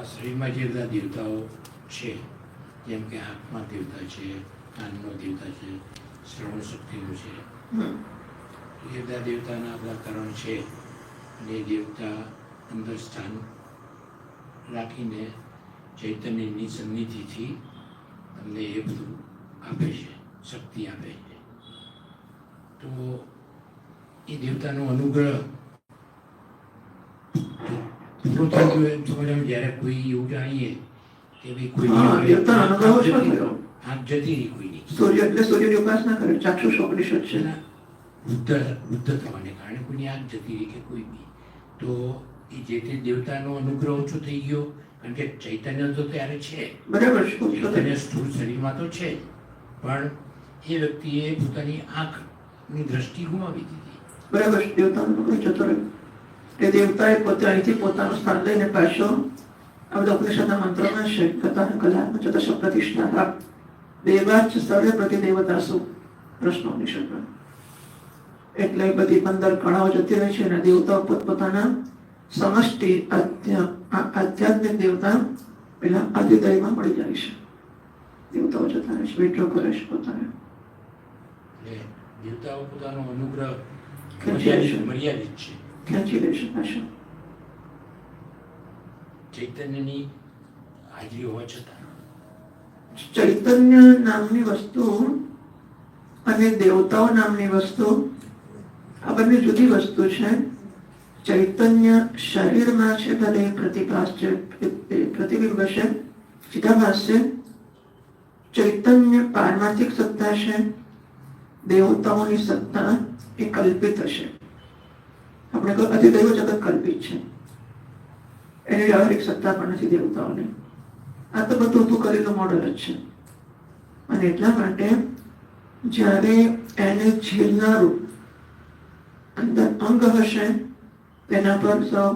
આપણા શરીરમાં જે દેવતાઓ છે, જેમ કે આંખમાં દેવતા છે કાનનો દેવતા છે, શ્રવણ શક્તિનું છે દેવતા દેવતાના બધા કારણ છે. અને દેવતા અંદર સ્થાન રાખીને ચૈતન્યની સન્નિધિથી તમને એ બધું આપે છે, શક્તિ આપે છે. તો એ દેવતાનો અનુગ્રહ સમજવાનું જ્યારે કોઈ એવું જાણીએ કે ભાઈ કોઈ. આંખ જતી રહી કોઈની સૂર્ય એટલે સૂર્યની ઉપાસના કરે ચાક્ષુષ ઉપનિષદ છે વૃદ્ધ વૃદ્ધ થવાને કારણે કોઈની આંખ જતી રહી કે કોઈ બી તો એ જે તે દેવતાનો અનુગ્રહ ઓછો થઈ ગયો કારણ કે ચૈતન્ય તો ત્યારે છે બરાબર ચૈતન્ય સ્થૂળ શરીરમાં તો છે પણ એ વ્યક્તિએ પોતાની આંખની દ્રષ્ટિ ગુમાવી દીધી બરાબર દેવતાનો જતો રહ્યો એ દેવતાએ પોતે અહીંથી પોતાનું સ્થાન લઈને પાછો આ બધા ઉપનિષદના મંત્રોમાં છે કથા કલાત્મ ચતશ પ્રતિષ્ઠા દેવાચ સર્વે પ્રતિ દેવતાસુ પ્રશ્ન ઉપનિષદમાં એટલે બધી પંદર કળાઓ જતી રહી છે અને દેવતાઓ પોતપોતાના સમષ્ટિ આધ્યાત્મિક દેવતા પેલા આદિદયમાં મળી જાય છે. દેવતાઓ જતા રહે છે વિડ્રો કરે છે પોતાને. દેવતાઓ પોતાનો અનુગ્રહ મર્યાદિત છે. લે છે ચૈતન્યની હાજરી હોવા છતાં ચૈતન્ય નામની વસ્તુ અને દેવતાઓ નામની વસ્તુ આ બંને જુદી વસ્તુ છે. ચૈતન્ય શરીરમાં છે ભલે પ્રતિભાસ છે પ્રતિબિંબ છે ચિદાભાસ છે. ચૈતન્ય પારમાર્થિક સત્તા છે દેવતાઓની સત્તા એ કલ્પિત હશે આપણે કહ્યું અધિદૈવ જગત કલ્પિત છે. એની વ્યવહારિક સત્તા પણ નથી દેવતાઓની. આ તો બધું ઊભું કરેલું મોડલ જ છે. અને એટલા માટે જ્યારે એને ઝીલનારું અંદર અંગ હશે, તેના પર સૌ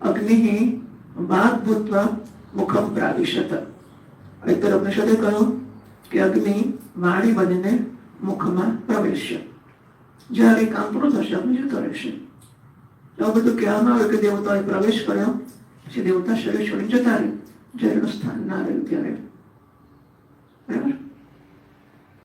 અગ્નિ વાઘ ભૂતવા મુખમ પ્રાવિશત અત્યારે ઉપનિષદે કહ્યું કે અગ્નિ વાણી બનીને મુખમાં પ્રવેશ્ય. જ્યારે કામ પૂરું થશે, અગ્નિ જતો રહેશે. તો આ બધું કહેવામાં આવ્યું કે દેવતાએ પ્રવેશ કર્યો પછી